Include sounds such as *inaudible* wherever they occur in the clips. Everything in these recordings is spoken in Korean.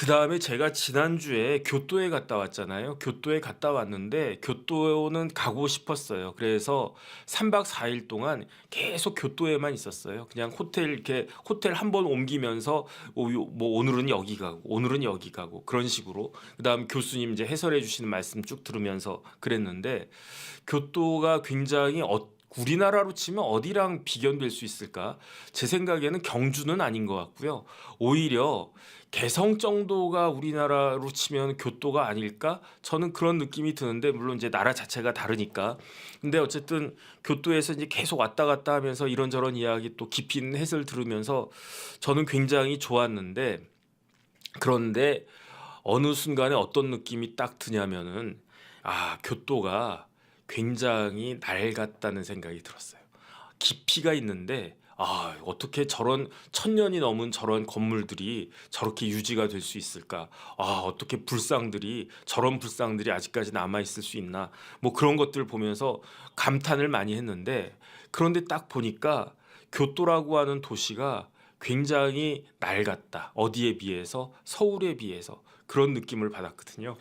그 다음에 제가 지난주에 교토에 갔다 왔잖아요. 교토에 갔다 왔는데 교토는 가고 싶었어요. 그래서 3박 4일 동안 계속 교토에만 있었어요. 그냥 호텔 이렇게 호텔 한 번 옮기면서 뭐 오늘은 여기 가고 오늘은 여기 가고 그런 식으로 그다음 교수님 이제 해설해 주시는 말씀 쭉 들으면서 그랬는데 교토가 굉장히 어, 우리나라로 치면 어디랑 비견될 수 있을까? 제 생각에는 경주는 아닌 것 같고요. 오히려 개성 정도가 우리나라로 치면 교토가 아닐까? 저는 그런 느낌이 드는데 물론 이제 나라 자체가 다르니까. 근데 어쨌든 교토에서 이제 계속 왔다 갔다 하면서 이런저런 이야기 또 깊이 있는 해설 들으면서 저는 굉장히 좋았는데 그런데 어느 순간에 어떤 느낌이 딱 드냐면은 아, 교토가 굉장히 낡았다는 생각이 들었어요. 깊이가 있는데 아, 어떻게 저런 천년이 넘은 저런 건물들이 저렇게 유지가 될 수 있을까? 아, 어떻게 불상들이 저런 불상들이 아직까지 남아 있을 수 있나? 뭐 그런 것들 보면서 감탄을 많이 했는데 그런데 딱 보니까 교토라고 하는 도시가 굉장히 낡았다. 어디에 비해서 서울에 비해서 그런 느낌을 받았거든요.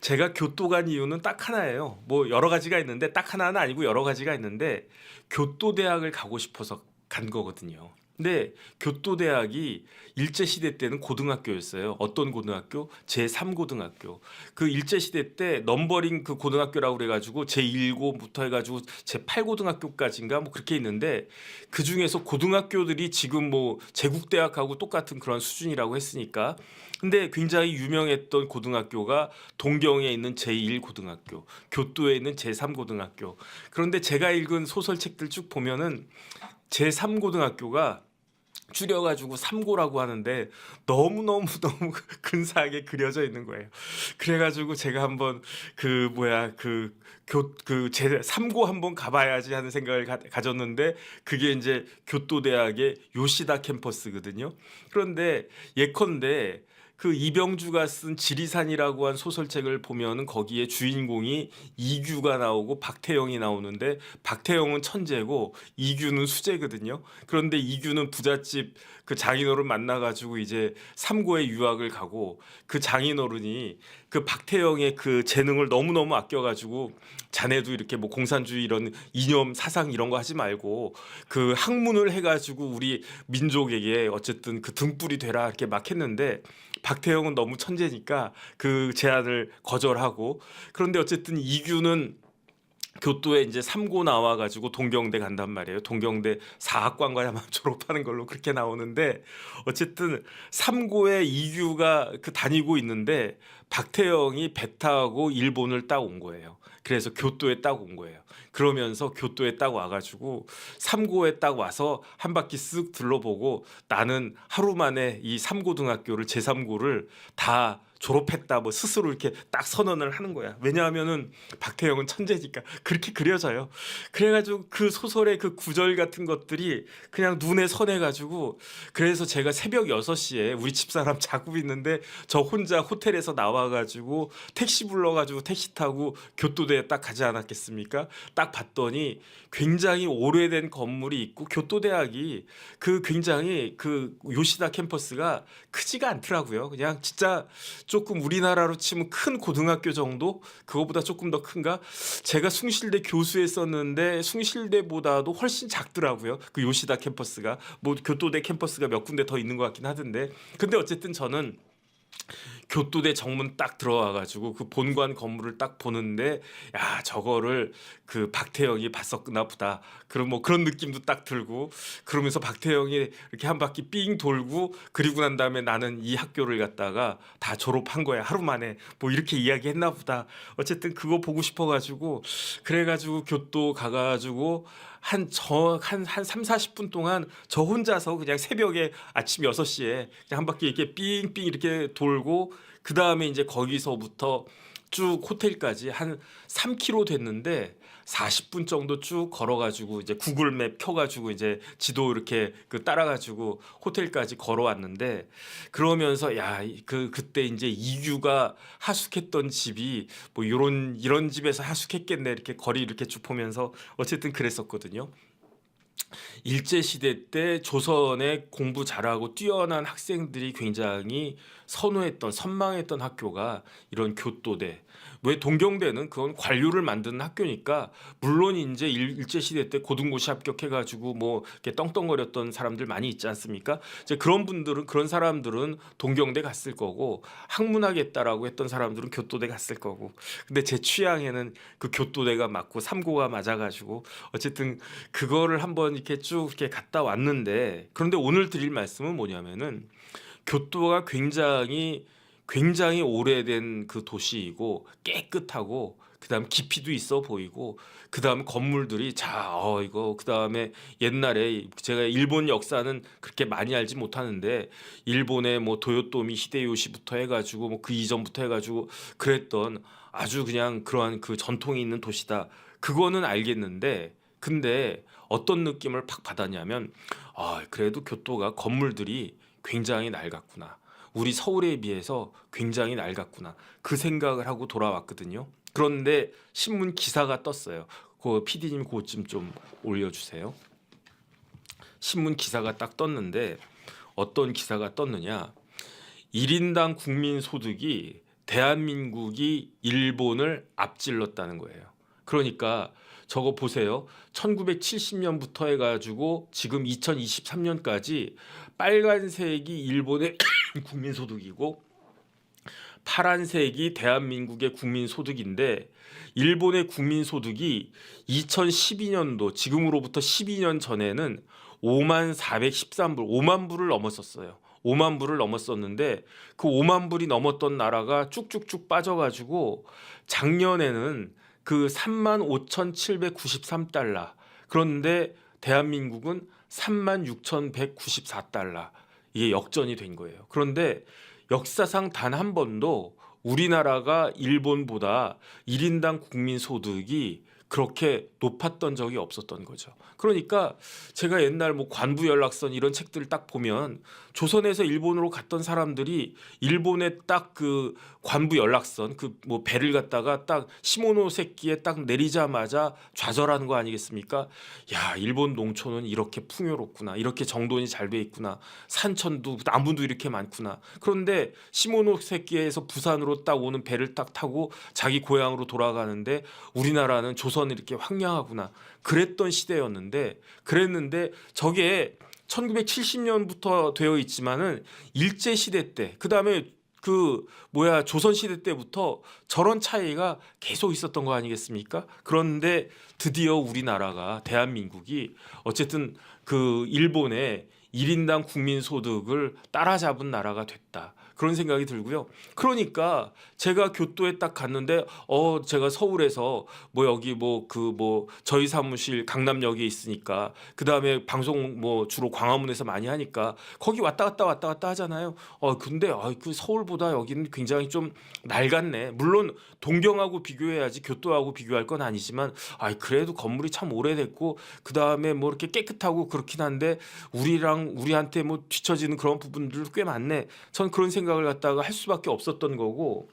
제가 교토 간 이유는 딱 하나예요. 뭐 여러 가지가 있는데 딱 하나는 아니고 여러 가지가 있는데 교토 대학을 가고 싶어서 간 거거든요. 근데 교토 대학이 일제 시대 때는 고등학교였어요. 어떤 고등학교? 제3고등학교. 그 일제 시대 때 넘버링 그 고등학교라고 그래 가지고 제1고부터 해 가지고 제8고등학교까지인가 뭐 그렇게 있는데 그 중에서 고등학교들이 지금 뭐 제국 대학하고 똑같은 그런 수준이라고 했으니까 근데 굉장히 유명했던 고등학교가 동경에 있는 제1고등학교, 교토에 있는 제3고등학교. 그런데 제가 읽은 소설책들 쭉 보면은 제3고등학교가 줄여가지고 삼고라고 하는데 너무 너무 *laughs* 너무 근사하게 그려져 있는 거예요. 그래가지고 제가 한번 그 뭐야 그 교 그제 삼고 한번 가봐야지 하는 생각을 가, 가졌는데 그게 이제 교토대학의 요시다 캠퍼스거든요. 그런데 예컨대 그 이병주가 쓴 지리산이라고 한 소설책을 보면은 거기에 주인공이 이규가 나오고 박태영이 나오는데 박태영은 천재고 이규는 수재거든요. 그런데 이규는 부잣집 그 장인어른 만나가지고 이제 삼고에 유학을 가고 그 장인어른이 그 박태영의 그 재능을 너무너무 아껴가지고 자네도 이렇게 뭐 공산주의 이런 이념 사상 이런 거 하지 말고 그 학문을 해가지고 우리 민족에게 어쨌든 그 등불이 되라 이렇게 막 했는데 박태영은 너무 천재니까 그 제안을 거절하고 그런데 어쨌든 이규는 교토에 이제 삼고 나와 가지고 동경대 간단 말이에요. 동경대 사학관과 아마 *laughs* 졸업하는 걸로 그렇게 나오는데 어쨌든 삼고에 이규가 그 다니고 있는데 박태영이 배 타고 일본을 딱 온 거예요. 그래서 교토에 딱 온 거예요. 그러면서 교토에 딱 와가지고 삼고에 딱 와서 한 바퀴 쓱 둘러보고 나는 하루 만에 이 삼고등학교를 제3고를 다 졸업했다 뭐 스스로 이렇게 딱 선언을 하는 거야. 왜냐하면은 박태영은 천재니까 그렇게 그려져요. 그래가지고 그 소설의 그 구절 같은 것들이 그냥 눈에 선해가지고 그래서 제가 새벽 6시에 우리 집사람 자고 있는데 저 혼자 호텔에서 나와가지고 택시 불러가지고 택시 타고 교토대에 딱 가지 않았겠습니까? 딱 봤더니 굉장히 오래된 건물이 있고 교토대학이 그 굉장히 그 요시다 캠퍼스가 크지가 않더라고요. 그냥 진짜 조금 우리나라로 치면 큰 고등학교 정도 그거보다 조금 더 큰가? 제가 숭실대 교수했었는데 숭실대보다도 훨씬 작더라고요. 그 요시다 캠퍼스가 뭐 교토대 캠퍼스가 몇 군데 더 있는 것 같긴 하던데 근데 어쨌든 저는 교토대 정문 딱 들어와 가지고 그 본관 건물을 딱 보는데 야 저거를 그 박태영이 봤었구나 보다. 그런 뭐 그런 느낌도 딱 들고 그러면서 박태영이 이렇게 한 바퀴 삥 돌고 그리고 난 다음에 나는 이 학교를 갔다가 다 졸업한 거야. 하루 만에 뭐 이렇게 이야기했나 보다. 어쨌든 그거 보고 싶어 가지고 그래 가지고 교토 가 가지고 한 저 한 한 3, 40분 동안 저 혼자서 그냥 새벽에 아침 6시에 그냥 한 바퀴 이렇게 삥삥 이렇게 돌고 그다음에 이제 거기서부터 쭉 호텔까지 한 3km 됐는데 40분 정도 쭉 걸어가지고 이제 구글맵 켜가지고 이제 지도 이렇게 그 따라가지고 호텔까지 걸어왔는데 그러면서 야 그 그때 이제 이규가 하숙했던 집이 뭐 이런 이런 집에서 하숙했겠네 이렇게 거리 이렇게 쭉 보면서 어쨌든 그랬었거든요. 일제 시대 때 조선에 공부 잘하고 뛰어난 학생들이 굉장히 선호했던 선망했던 학교가 이런 교토대 왜 동경대는 그건 관료를 만드는 학교니까 물론 이제 일- 일제 시대 때 고등고시 합격해 가지고 뭐 이렇게 떵떵거렸던 사람들 많이 있지 않습니까? 이제 그런 분들은 그런 사람들은 동경대 갔을 거고 학문하겠다라고 했던 사람들은 교토대 갔을 거고 근데 제 취향에는 그 교토대가 맞고 삼고가 맞아 가지고 어쨌든 그거를 한번 이렇게 쭉 이렇게 갔다 왔는데 그런데 오늘 드릴 말씀은 뭐냐면은 교토가 굉장히 굉장히 오래된 그 도시이고 깨끗하고 그다음 깊이도 있어 보이고 그다음 건물들이 자 어 이거 그다음에 옛날에 제가 일본 역사는 그렇게 많이 알지 못하는데 일본의 뭐 도요토미 히데요시부터 해가지고 뭐 그 이전부터 해가지고 그랬던 아주 그냥 그러한 그 전통이 있는 도시다 그거는 알겠는데 근데 어떤 느낌을 팍 받았냐면 아 그래도 교토가 건물들이 굉장히 낡았구나. 우리 서울에 비해서 굉장히 낡았구나. 그 생각을 하고 돌아왔거든요. 그런데 신문 기사가 떴어요. 그 PD님 그것 좀 올려주세요. 신문 기사가 딱 떴는데 어떤 기사가 떴느냐? 1인당 국민 소득이 대한민국이 일본을 앞질렀다는 거예요. 그러니까 저거 보세요. 1970년부터 해가지고 지금 2023년까지 빨간색이 일본의 국민 소득이고 파란색이 대한민국의 국민 소득인데 일본의 국민 소득이 2012년도 지금으로부터 12년 전에는 5만 413불, 5만 불을 넘었었어요. 5만 불을 넘었었는데 그 5만 불이 넘었던 나라가 쭉쭉쭉 빠져가지고 작년에는 그 3만 5,793달러. 그런데 대한민국은 3만 6,194달러. 이게 역전이 된 거예요. 그런데 역사상 단 한 번도 우리나라가 일본보다 1인당 국민 소득이 그렇게 높았던 적이 없었던 거죠. 그러니까 제가 옛날 뭐 관부 연락선 이런 책들을 딱 보면 조선에서 일본으로 갔던 사람들이 일본의 딱그 관부 연락선 그 뭐 배를 갖다가 딱 시모노세키에 딱 내리자마자 좌절하는 거 아니겠습니까? 야, 일본 농촌은 이렇게 풍요롭구나. 이렇게 정돈이 잘 돼 있구나. 산천도 나무도 이렇게 많구나. 그런데 시모노세키에서 부산으로 딱 오는 배를 딱 타고 자기 고향으로 돌아가는데 우리나라는 조선이 이렇게 황량하구나. 그랬던 시대였는데 그랬는데 저게 1970년부터 되어 있지만은 일제 시대 때 그다음에 그 뭐야 조선 시대 때부터 저런 차이가 계속 있었던 거 아니겠습니까? 그런데 드디어 우리나라가 대한민국이 어쨌든 그 일본의 1인당 국민 소득을 따라잡은 나라가 됐다. 그런 생각이 들고요. 그러니까 제가 교토에 딱 갔는데 어 제가 서울에서 뭐 여기 뭐 그 뭐 저희 사무실 강남역에 있으니까 그다음에 방송 뭐 주로 광화문에서 많이 하니까 거기 왔다 갔다 왔다 갔다 하잖아요. 어 근데 아그 서울보다 여기는 굉장히 좀 낡았네. 물론 동경하고 비교해야지 교토하고 비교할 건 아니지만 아 그래도 건물이 참 오래됐고 그다음에 뭐 이렇게 깨끗하고 그렇긴 한데 우리랑 우리한테 뭐 뒤처지는 그런 부분들도 꽤 많네. 전 그런 생각 을 갖다가 할 수밖에 없었던 거고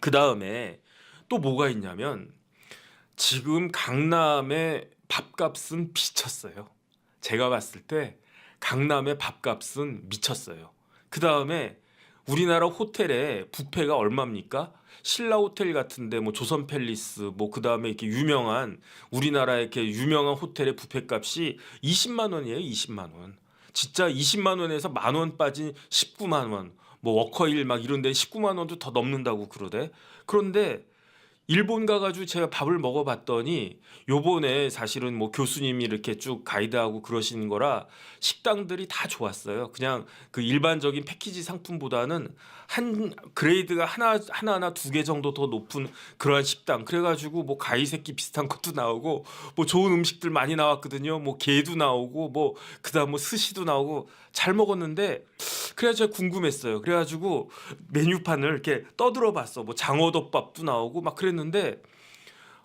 그 다음에 또 뭐가 있냐면 지금 강남의 밥값은 미쳤어요. 제가 봤을 때 강남의 밥값은 미쳤어요. 그 다음에 우리나라 호텔의 부페가 얼마입니까? 신라 호텔 같은데 뭐 조선 팰리스 뭐 그다음에 이렇게 유명한 우리나라 이렇게 유명한 호텔의 부페 값이 20만 원이에요. 20만 원. 진짜 20만 원에서 만 원 빠진 19만 원. 뭐 워커힐 막 이런 데 19만 원도 더 넘는다고 그러대. 그런데 일본 가가지고 제가 밥을 먹어봤더니 요번에 사실은 뭐 교수님이 이렇게 쭉 가이드하고 그러시는 거라 식당들이 다 좋았어요. 그냥 그 일반적인 패키지 상품보다는 한 그레이드가 하나 하나 하나 두 개 정도 더 높은 그러한 식당. 그래가지고 뭐 가이새끼 비슷한 것도 나오고 뭐 좋은 음식들 많이 나왔거든요. 뭐 게도 나오고 뭐 그다음 뭐 스시도 나오고 잘 먹었는데 그래서 제가 궁금했어요. 그래가지고 메뉴판을 이렇게 떠들어봤어. 뭐 장어덮밥도 나오고 막 그랬는데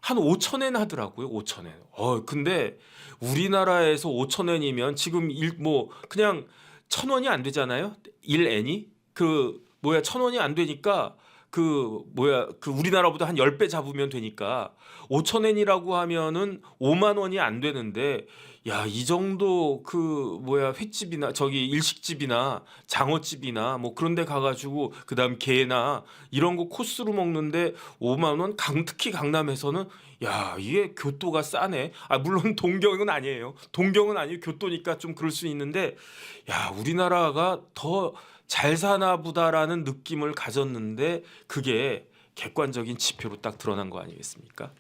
한 5천엔 하더라고요. 5천엔. 어 근데 우리나라에서 5천엔이면 지금 일 뭐 그냥 천 원이 안 되잖아요. 1엔이 그 뭐야 천 원이 안 되니까 그 뭐야 그 우리나라보다 한 10배 잡으면 되니까 5천엔이라고 하면은 5만 원이 안 되는데 야, 이 정도 그 뭐야 횟집이나 저기 일식집이나 장어집이나 뭐 그런 데 가 가지고 그다음 게나 이런 거 코스로 먹는데 5만 원? 강, 특히 강남에서는 야 이게 교토가 싸네. 아 물론 동경은 아니에요. 동경은 아니고 교토니까 좀 그럴 수 있는데 야 우리나라가 더 잘 사나 보다라는 느낌을 가졌는데 그게 객관적인 지표로 딱 드러난 거 아니겠습니까?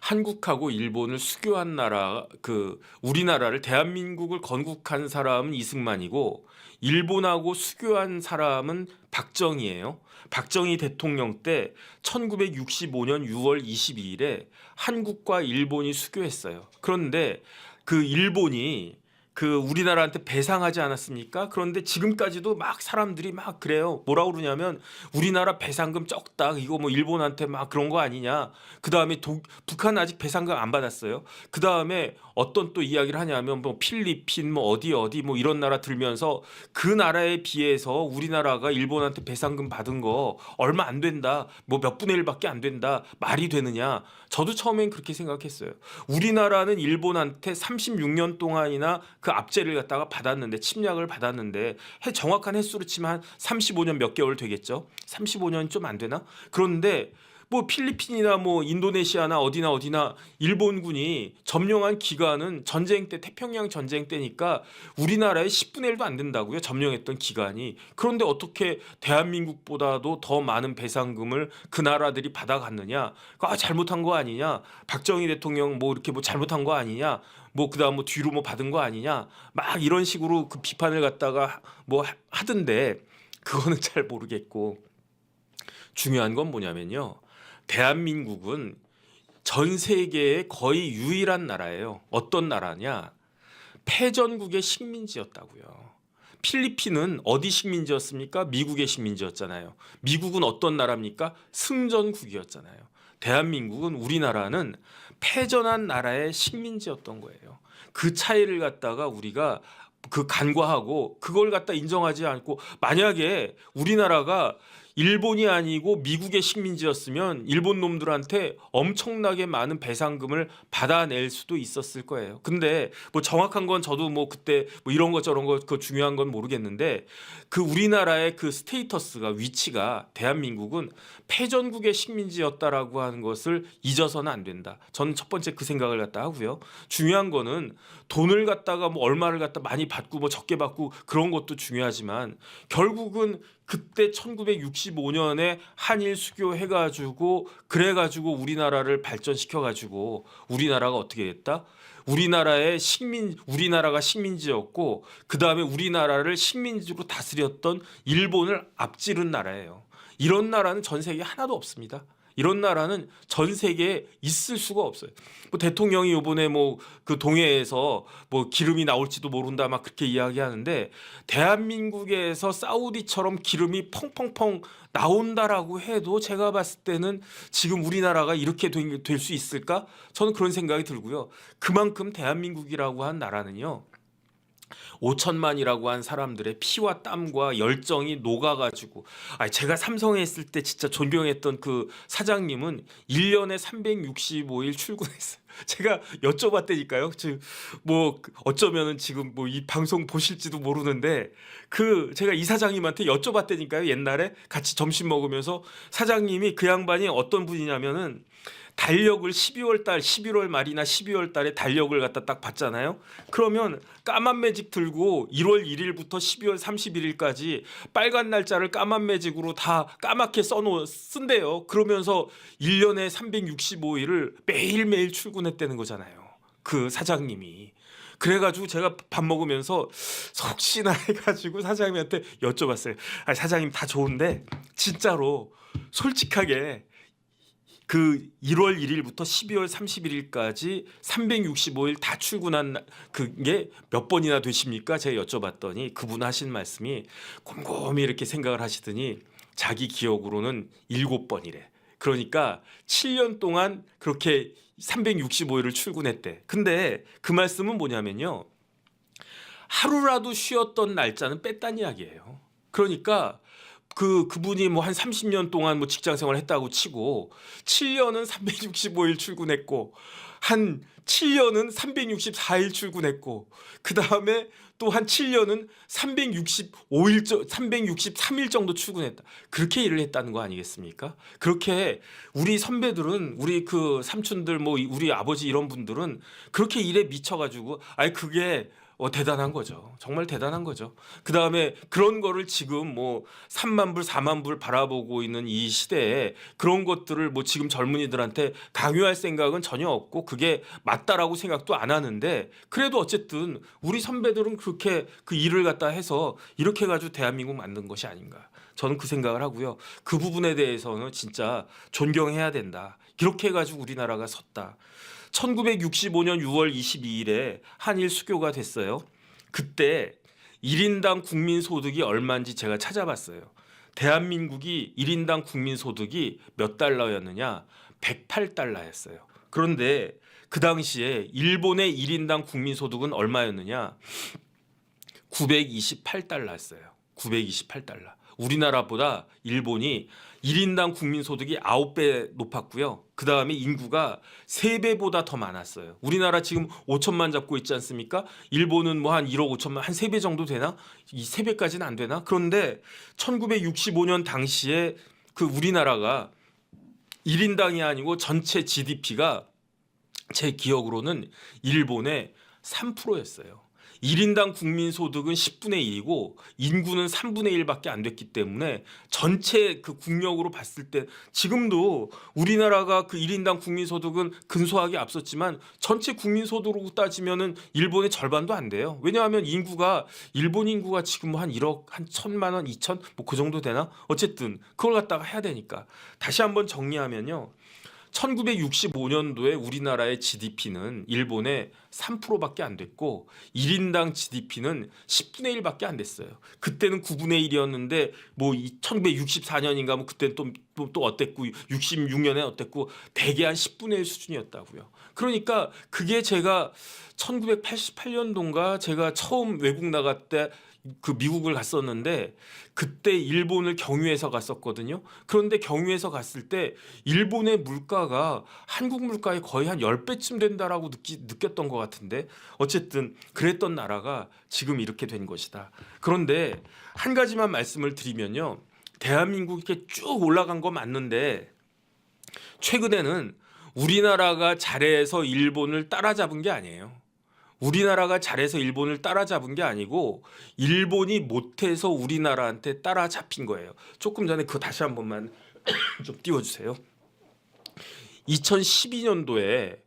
한국하고 일본을 수교한 나라 그 우리나라를 대한민국을 건국한 사람은 이승만이고 일본하고 수교한 사람은 박정희예요. 박정희 대통령 때 1965년 6월 22일에 한국과 일본이 수교했어요. 그런데 그 일본이 그 우리나라한테 배상하지 않았습니까? 그런데 지금까지도 막 사람들이 막 그래요. 뭐라 그러냐면 우리나라 배상금 적다. 이거 뭐 일본한테 막 그런 거 아니냐. 그 다음에 북한 아직 배상금 안 받았어요. 그 다음에 어떤 또 이야기를 하냐면 뭐 필리핀 뭐 어디 어디 뭐 이런 나라 들면서 그 나라에 비해서 우리나라가 일본한테 배상금 받은 거 얼마 안 된다. 뭐 몇 분의 일밖에 안 된다. 말이 되느냐. 저도 처음엔 그렇게 생각했어요. 우리나라는 일본한테 36년 동안이나 그 압제를 갖다가 받았는데 침략을 받았는데 해 정확한 횟수로 치면 한 35년 몇 개월 되겠죠. 35년 좀 안 되나? 그런데 뭐 필리핀이나 뭐 인도네시아나 어디나 어디나 일본군이 점령한 기간은 전쟁 때 태평양 전쟁 때니까 우리나라의 10분의 1도 안 된다고요. 점령했던 기간이. 그런데 어떻게 대한민국보다도 더 많은 배상금을 그 나라들이 받아갔느냐? 아 잘못한 거 아니냐? 박정희 대통령 뭐 이렇게 뭐 잘못한 거 아니냐? 뭐 그다음 뭐 뒤로 뭐 받은 거 아니냐? 막 이런 식으로 그 비판을 갖다가 뭐 하던데 그거는 *laughs* 잘 모르겠고 중요한 건 뭐냐면요. 대한민국은 전 세계의 거의 유일한 나라예요. 어떤 나라냐? 패전국의 식민지였다고요. 필리핀은 어디 식민지였습니까? 미국의 식민지였잖아요. 미국은 어떤 나라입니까? 승전국이었잖아요. 대한민국은 우리나라는 패전한 나라의 식민지였던 거예요. 그 차이를 갖다가 우리가 그 간과하고 그걸 갖다 인정하지 않고 만약에 우리나라가 일본이 아니고 미국의 식민지였으면 일본 놈들한테 엄청나게 많은 배상금을 받아낼 수도 있었을 거예요. 근데 뭐 정확한 건 저도 뭐 그때 뭐 이런 것 저런 것그 중요한 건 모르겠는데 그 우리나라의 그 스테이터스가 위치가 대한민국은 패전국의 식민지였다라고 하는 것을 잊어서는 안 된다. 저는 첫 번째 그 생각을 갖다 하고요. 중요한 거는 돈을 갖다가 뭐 얼마를 갖다 많이 받고 뭐 적게 받고 그런 것도 중요하지만 결국은 그때 1965년에 한일 수교 해가지고 그래가지고 우리나라를 발전시켜가지고 우리나라가 어떻게 됐다? 우리나라의 식민 우리나라가 식민지였고 그 다음에 우리나라를 식민지로 다스렸던 일본을 앞지른 나라예요. 이런 나라는 전 세계에 하나도 없습니다. 이런 나라는 전 세계에 있을 수가 없어요. 뭐 대통령이 요번에 뭐 그 동해에서 뭐 기름이 나올지도 모른다 막 그렇게 이야기하는데 대한민국에서 사우디처럼 기름이 펑펑펑 나온다라고 해도 제가 봤을 때는 지금 우리나라가 이렇게 될 수 있을까? 저는 그런 생각이 들고요. 그만큼 대한민국이라고 한 나라는요. 5천만이라고 한 사람들의 피와 땀과 열정이 녹아가지고 아 제가 삼성에 있을 때 진짜 존경했던 그 사장님은 1년에 365일 출근했어요. *laughs* 제가 여쭤봤다니까요. 뭐 어쩌면은 지금 뭐 이 방송 보실지도 모르는데 그 제가 이 사장님한테 여쭤봤다니까요. 옛날에 같이 점심 먹으면서 사장님이 그 양반이 어떤 분이냐면은 달력을 12월 달 11월 말이나 12월 달에 달력을 갖다 딱 봤잖아요. 그러면 까만 매직 들고 1월 1일부터 12월 31일까지 빨간 날짜를 까만 매직으로 다 까맣게 써놓 쓴대요. 그러면서 1년에 365일을 매일매일 출근했다는 거잖아요. 그 사장님이. 그래가지고 제가 밥 먹으면서 혹시나 해가지고 사장님한테 여쭤봤어요. 아 사장님 다 좋은데 진짜로 솔직하게 그 1월 1일부터 12월 31일까지 365일 다 출근한 그게 몇 번이나 되십니까? 제가 여쭤봤더니 그분 하신 말씀이 곰곰이 이렇게 생각을 하시더니 자기 기억으로는 7번이래. 그러니까 7년 동안 그렇게 365일을 출근했대. 근데 그 말씀은 뭐냐면요. 하루라도 쉬었던 날짜는 뺐단 이야기예요. 그러니까 그 그분이 뭐 한 30년 동안 뭐 직장 생활을 했다고 치고 7년은 365일 출근했고 한 7년은 364일 출근했고 그다음에 또 한 7년은 365일 363일 정도 출근했다. 그렇게 일을 했다는 거 아니겠습니까? 그렇게 우리 선배들은 우리 그 삼촌들 뭐 우리 아버지 이런 분들은 그렇게 일에 미쳐 가지고 아니 그게 어, 대단한 거죠. 정말 대단한 거죠. 그 다음에 그런 거를 지금 뭐 3만 불, 4만 불 바라보고 있는 이 시대에 그런 것들을 뭐 지금 젊은이들한테 강요할 생각은 전혀 없고 그게 맞다라고 생각도 안 하는데 그래도 어쨌든 우리 선배들은 그렇게 그 일을 갖다 해서 이렇게 가지고 대한민국 만든 것이 아닌가. 저는 그 생각을 하고요. 그 부분에 대해서는 진짜 존경해야 된다. 이렇게 해가지고 우리나라가 섰다. 1965년 6월 22일에 한일 수교가 됐어요. 그때 1인당 국민 소득이 얼마인지 제가 찾아봤어요. 대한민국이 1인당 국민 소득이 몇 달러였느냐? 108달러였어요. 그런데 그 당시에 일본의 1인당 국민 소득은 얼마였느냐? 928달러였어요. 928달러. 우리나라보다 일본이 1인당 국민 소득이 9배 높았고요. 그 다음에 인구가 3배보다 더 많았어요. 우리나라 지금 5천만 잡고 있지 않습니까? 일본은 뭐 한 1억 5천만, 한 3배 정도 되나? 이 3배까지는 안 되나? 그런데 1965년 당시에 그 우리나라가 1인당이 아니고 전체 GDP가 제 기억으로는 일본의 3%였어요. 1인당 국민 소득은 10분의 1이고 인구는 3분의 1밖에 안 됐기 때문에 전체 그 국력으로 봤을 때 지금도 우리나라가 그 1인당 국민 소득은 근소하게 앞섰지만 전체 국민 소득으로 따지면은 일본의 절반도 안 돼요. 왜냐하면 인구가 일본 인구가 지금 뭐 한 1억 한 천만 원, 2천 뭐 그 정도 되나? 어쨌든 그걸 갖다가 해야 되니까 다시 한번 정리하면요. 1965년도에 우리나라의 GDP는 일본의 3%밖에 안 됐고 1인당 GDP는 10분의 1밖에 안 됐어요. 그때는 9분의 1이었는데 뭐 1964년인가 뭐 그때 또, 또, 또 어땠고 66년에 어땠고 대개 한 10분의 1 수준이었다고요. 그러니까 그게 제가 1988년도인가 제가 처음 외국 나갈 때 그 미국을 갔었는데 그때 일본을 경유해서 갔었거든요. 그런데 경유해서 갔을 때 일본의 물가가 한국 물가의 거의 한 10배쯤 된다라고 느끼, 느꼈던 것 같은데 어쨌든 그랬던 나라가 지금 이렇게 된 것이다. 그런데 한 가지만 말씀을 드리면요. 대한민국이 이렇게 쭉 올라간 거 맞는데 최근에는 우리나라가 잘해서 일본을 따라잡은 게 아니에요. 우리나라가 잘해서 일본을 따라잡은 게 아니고 일본이 못해서 우리나라한테 따라잡힌 거예요. 조금 전에 그거 다시 한 번만 *coughs* 좀 띄워주세요. 2012년도에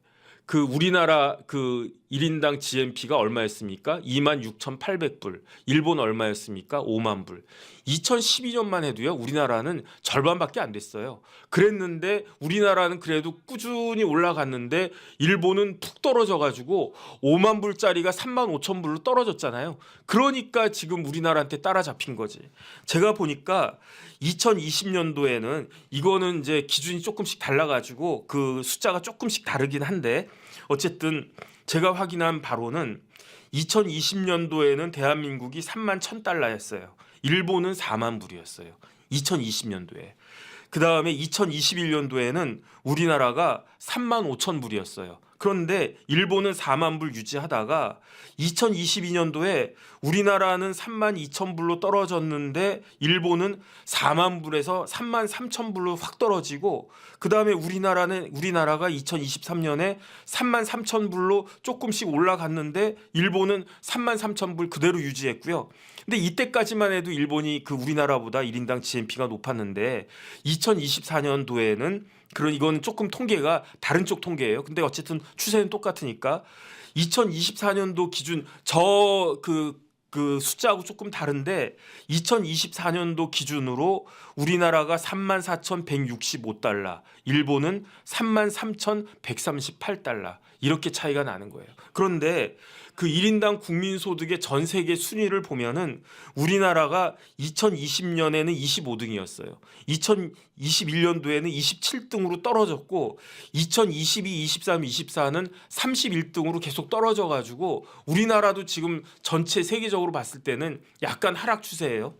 그 우리나라 그 1인당 GNP가 얼마였습니까? 26,800불. 일본 얼마였습니까? 5만 불. 2012년만 해도요. 우리나라는 절반밖에 안 됐어요. 그랬는데 우리나라는 그래도 꾸준히 올라갔는데 일본은 푹 떨어져 가지고 5만 불짜리가 3만 5천 불로 떨어졌잖아요. 그러니까 지금 우리나라한테 따라잡힌 거지. 제가 보니까 2020년도에는 이거는 이제 기준이 조금씩 달라 가지고 그 숫자가 조금씩 다르긴 한데 어쨌든 제가 확인한 바로는 2020년도에는 대한민국이 3만 1,000달러였어요. 일본은 4만 불이었어요. 2020년도에. 그 다음에 2021년도에는 우리나라가 3만 5천 불이었어요. 그런데 일본은 4만 불 유지하다가 2022년도에 우리나라는 3만 2천 불로 떨어졌는데 일본은 4만 불에서 3만 3천 불로 확 떨어지고 그 다음에 우리나라는 우리나라가 2023년에 3만 3천 불로 조금씩 올라갔는데 일본은 3만 3천 불 그대로 유지했고요. 근데 이때까지만 해도 일본이 그 우리나라보다 1인당 GNP가 높았는데 2024년도에는 그런 이건 조금 통계가 다른 쪽 통계예요. 근데 어쨌든 추세는 똑같으니까 2024년도 기준 저그 그 숫자하고 조금 다른데 2024년도 기준으로 우리나라가 34,165달러, 일본은 33,138달러 이렇게 차이가 나는 거예요. 그런데 그 1인당 국민 소득의 전 세계 순위를 보면은 우리나라가 2020년에는 25등이었어요. 2021년도에는 27등으로 떨어졌고 2022, 23, 24는 31등으로 계속 떨어져 가지고 우리나라도 지금 전체 세계적으로 봤을 때는 약간 하락 추세예요.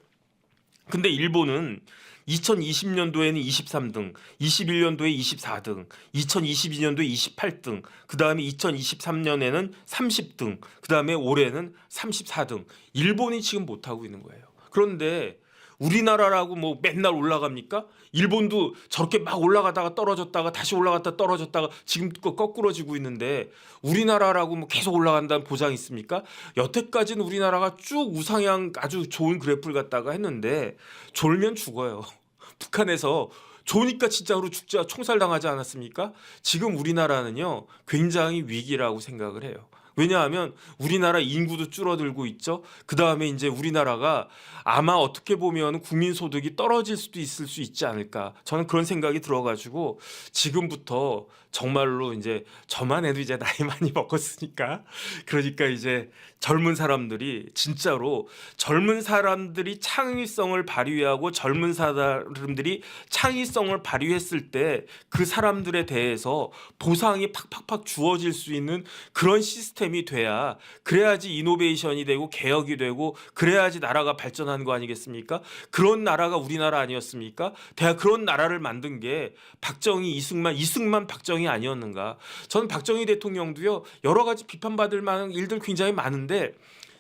근데 일본은 2020년도에는 23등, 21년도에 24등, 2022년도에 28등, 그 다음에 2023년에는 30등, 그 다음에 올해는 34등. 일본이 지금 못하고 있는 거예요. 그런데 우리나라라고 뭐 맨날 올라갑니까? 일본도 저렇게 막 올라가다가 떨어졌다가 다시 올라갔다 떨어졌다가 지금 거- 거꾸러지고 있는데 우리나라라고 뭐 계속 올라간다는 보장이 있습니까? 여태까지는 우리나라가 쭉 우상향 아주 좋은 그래프를 갖다가 했는데 졸면 죽어요. *laughs* 북한에서 좋으니까 진짜로 죽자 총살당하지 않았습니까? 지금 우리나라는요 굉장히 위기라고 생각을 해요. 왜냐하면 우리나라 인구도 줄어들고 있죠. 그 다음에 이제 우리나라가 아마 어떻게 보면 국민 소득이 떨어질 수도 있을 수 있지 않을까. 저는 그런 생각이 들어가지고 지금부터 정말로 이제 저만 해도 이제 나이 많이 *laughs* 먹었으니까 그러니까 이제 젊은 사람들이 진짜로 젊은 사람들이 창의성을 발휘하고 젊은 사람들이 창의성을 발휘했을 때 그 사람들에 대해서 보상이 팍팍팍 주어질 수 있는 그런 시스템 이 돼야 그래야지 이노베이션이 되고 개혁이 되고 그래야지 나라가 발전하는 거 아니겠습니까? 그런 나라가 우리나라 아니었습니까? 대학 그런 나라를 만든 게 박정희, 이승만, 이승만, 박정희 아니었는가? 저는 박정희 대통령도요 여러 가지 비판받을 만한 일들 굉장히 많은데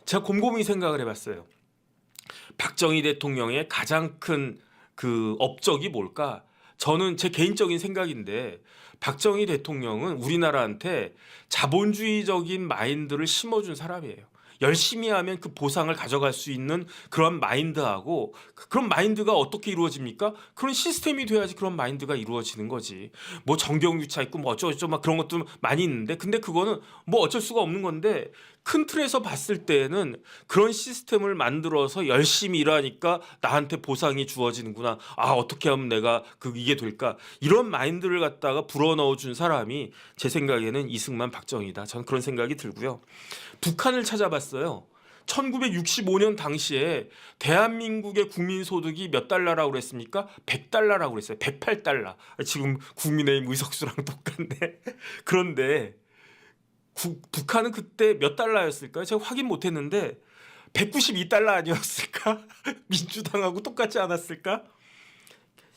제가 곰곰이 생각을 해봤어요. 박정희 대통령의 가장 큰 그 업적이 뭘까? 저는 제 개인적인 생각인데 박정희 대통령은 우리나라한테 자본주의적인 마인드를 심어준 사람이에요. 열심히 하면 그 보상을 가져갈 수 있는 그런 마인드하고 그런 마인드가 어떻게 이루어집니까? 그런 시스템이 돼야지 그런 마인드가 이루어지는 거지. 뭐 정경유차 있고 뭐 어쩌고저쩌고 막 그런 것도 많이 있는데 근데 그거는 뭐 어쩔 수가 없는 건데 큰 틀에서 봤을 때는 그런 시스템을 만들어서 열심히 일하니까 나한테 보상이 주어지는구나. 아 어떻게 하면 내가 그 이게 될까? 이런 마인드를 갖다가 불어넣어 준 사람이 제 생각에는 이승만 박정희다. 저는 그런 생각이 들고요. 북한을 찾아봤어요. 1965년 당시에 대한민국의 국민 소득이 몇 달러라고 그랬습니까? 100달러라고 그랬어요. 108달러. 지금 국민의힘 의석수랑 *laughs* 똑같네. 그런데 구- 북한은 그때 몇 달러였을까요? 제가 확인 못 했는데 192달러 아니었을까? *laughs* 민주당하고 똑같지 않았을까?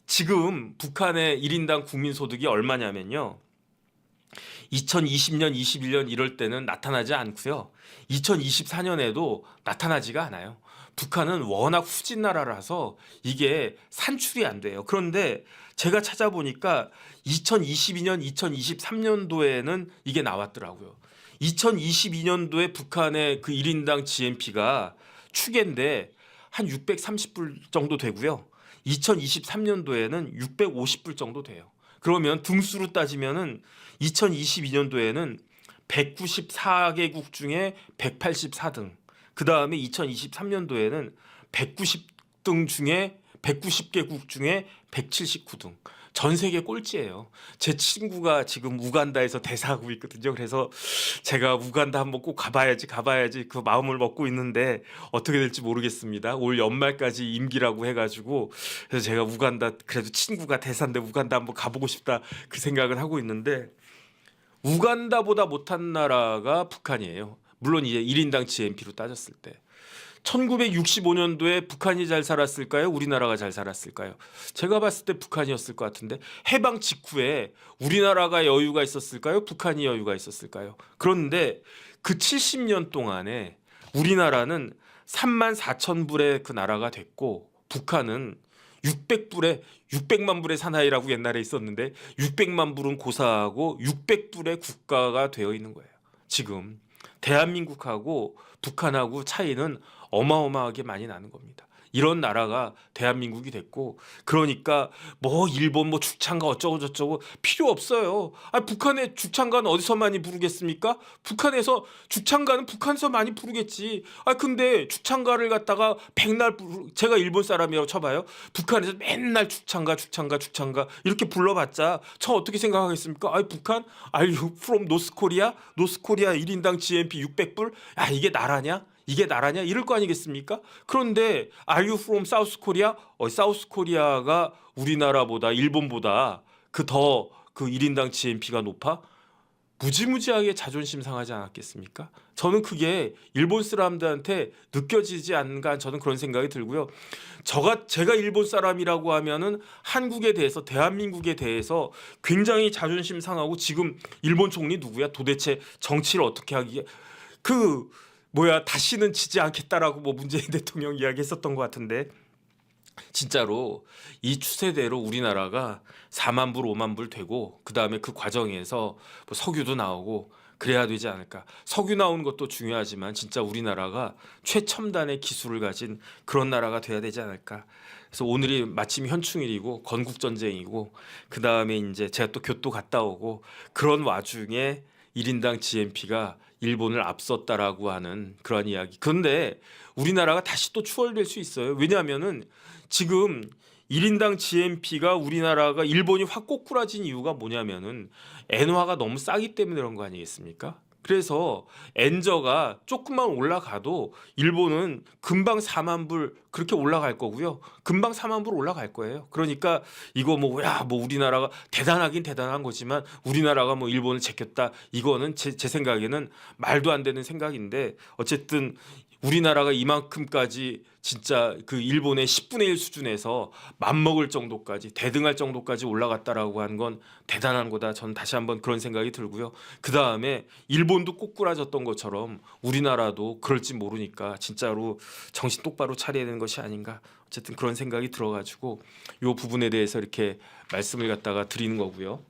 지금 북한의 1인당 국민 소득이 얼마냐면요. 2020년, 21년 이럴 때는 나타나지 않고요. 2024년에도 나타나지가 않아요. 북한은 워낙 후진 나라라서 이게 산출이 안 돼요. 그런데 제가 찾아보니까 2022년, 2023년도에는 이게 나왔더라고요. 2022년도에 북한의 그 1인당 GNP가 추계인데 한 630불 정도 되고요. 2023년도에는 650불 정도 돼요. 그러면 등수로 따지면은 2022년도에는 194개국 중에 184등. 그 다음에 2023년도에는 190등 중에 190개국 중에 179등. 전 세계 꼴찌예요. 제 친구가 지금 우간다에서 대사하고 있거든요. 그래서 제가 우간다 한번 꼭 가봐야지 가봐야지 그 마음을 먹고 있는데 어떻게 될지 모르겠습니다. 올 연말까지 임기라고 해가지고 그래서 제가 우간다 그래도 친구가 대사인데 우간다 한번 가보고 싶다 그 생각을 하고 있는데 우간다보다 못한 나라가 북한이에요. 물론 이제 1인당 GNP로 따졌을 때. 1965년도에 북한이 잘 살았을까요? 우리나라가 잘 살았을까요? 제가 봤을 때 북한이었을 것 같은데 해방 직후에 우리나라가 여유가 있었을까요? 북한이 여유가 있었을까요? 그런데 그 70년 동안에 우리나라는 3만 4천 불의 그 나라가 됐고 북한은 600불에 600만 불의 사나이라고 옛날에 있었는데 600만 불은 고사하고 600불의 국가가 되어 있는 거예요. 지금 대한민국하고 북한하고 차이는 어마어마하게 많이 나는 겁니다. 이런 나라가 대한민국이 됐고 그러니까 뭐 일본 뭐 죽창가 어쩌고 저쩌고 필요 없어요. 아 북한의 죽창가는 어디서 많이 부르겠습니까? 북한에서 죽창가는 북한에서 많이 부르겠지. 아 근데 죽창가를 갖다가 백날 부르 제가 일본 사람이라고 쳐봐요. 북한에서 맨날 죽창가 죽창가 죽창가 이렇게 불러봤자 저 어떻게 생각하겠습니까? 아 북한 you from? North Korea 1인당 GNP 600불? 야 이게 나라냐? 이게 나라냐 이럴 거 아니겠습니까? 그런데 Are you from South Korea? 어, 사우스 코리아가 우리나라보다 일본보다 그더그 1인당 GNP가 높아? 무지무지하게 자존심 상하지 않았겠습니까? 저는 그게 일본 사람들한테 느껴지지 않는가 저는 그런 생각이 들고요. 저가 제가 일본 사람이라고 하면은 한국에 대해서 대한민국에 대해서 굉장히 자존심 상하고 지금 일본 총리 누구야? 도대체 정치를 어떻게 하기에 그 뭐야 다시는 지지 않겠다라고 뭐 문재인 *laughs* 대통령 이야기했었던 것 같은데 진짜로 이 추세대로 우리나라가 4만 불, 5만 불 되고 그 다음에 그 과정에서 뭐 석유도 나오고 그래야 되지 않을까. 석유 나오는 것도 중요하지만 진짜 우리나라가 최첨단의 기술을 가진 그런 나라가 돼야 되지 않을까. 그래서 오늘이 마침 현충일이고 건국 전쟁이고 그 다음에 이제 제가 또 교토 갔다 오고 그런 와중에 1인당 GNP가 일본을 앞섰다라고 하는 그런 이야기. 그런데 우리나라가 다시 또 추월될 수 있어요. 왜냐하면은 지금 1인당 GNP가 우리나라가 일본이 확 꼬꾸라진 이유가 뭐냐면은 엔화가 너무 싸기 때문에 그런 거 아니겠습니까? 그래서 엔저가 조금만 올라가도 일본은 금방 4만 불 그렇게 올라갈 거고요. 금방 4만 불 올라갈 거예요. 그러니까 이거 뭐 야 뭐 우리나라가 대단하긴 대단한 거지만 우리나라가 뭐 일본을 제꼈다 이거는 제, 제 생각에는 말도 안 되는 생각인데 어쨌든 우리나라가 이만큼까지 진짜 그 일본의 10분의 1 수준에서 맘먹을 정도까지 대등할 정도까지 올라갔다라고 하는 건 대단한 거다. 저는 다시 한번 그런 생각이 들고요. 그 다음에 일본도 꼬꾸라졌던 것처럼 우리나라도 그럴지 모르니까 진짜로 정신 똑바로 차려야 되는 것이 아닌가. 어쨌든 그런 생각이 들어가지고 이 부분에 대해서 이렇게 말씀을 갖다가 드리는 거고요.